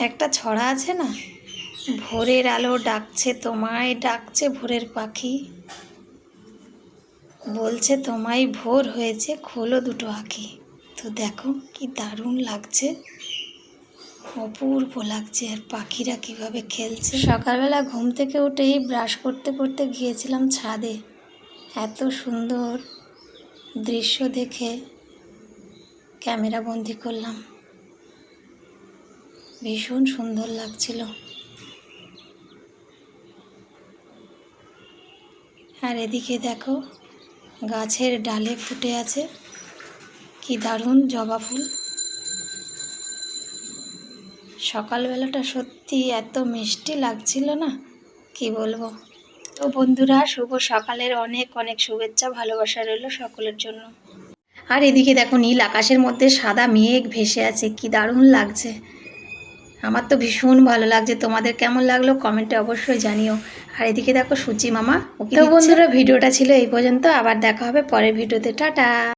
একটা ছড়া আছে না? ভোরের আলো ডাকছে তোমায়, ডাকছে ভোরের পাখি। বলছে তোমায়, ভোর হয়েছে, খোলো দুটো আঁখি। তো দেখো কি দারুণ লাগছে। অপূর্ব লাগছে আর পাখিরা কীভাবে খেলছে। সকালবেলা ঘুম থেকে উঠেই ব্রাশ করতে করতে গিয়েছিলাম ছাদে। এত সুন্দর দৃশ্য দেখে ক্যামেরা বন্দি করলাম। ভীষণ সুন্দর লাগছিল। আর এদিকে দেখো, গাছের ডালে ফুটে আছে কি দারুণ জবা ফুল। সকালবেলাটা সত্যি এত মিষ্টি লাগছিল না, কি বলব। তো বন্ধুরা, শুভ সকালের অনেক অনেক শুভেচ্ছা, ভালোবাসা রইল সকলের জন্য। আর এদিকে দেখো, নীল আকাশের মধ্যে সাদা মেঘ ভেসে আছে, কি দারুণ লাগছে। আমার তো ভীষণ ভালো লাগছে। তোমাদের কেমন লাগল কমেন্টে অবশ্যই জানিও। আর এদিকে দেখো সুচি মামা তো বন্ধুরা ভিডিওটা ছিল এই পর্যন্ত। আবার দেখা হবে পরের ভিডিওতে। টাটা!